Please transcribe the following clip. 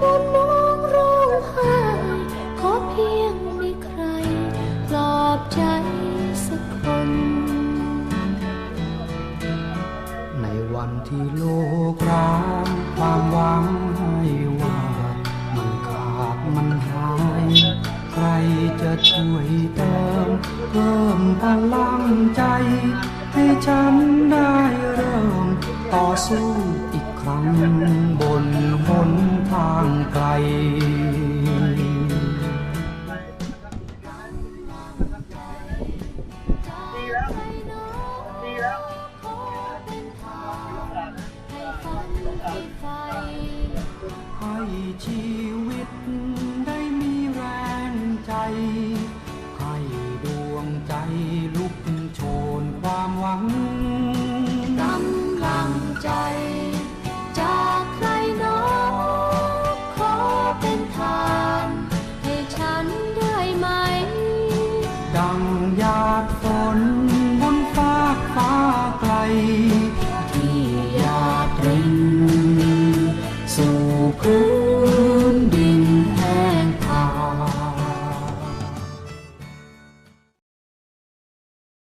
บนน้องร้องไห้ขอเพียงมีใครปลอบใจสักคน ในวันที่โลกร้างความหวังให้ว่า มันขาดมันหาย ใครจะช่วยเติมเพิ่มพลังใจ ให้ฉันได้เริ่มต่อสู้ อีกครั้งบนหนทางไกลดีแล้วดีแล้วขอเป็นทางให้ฝันติดไฟให้ชีวิตได้มีแรงใจ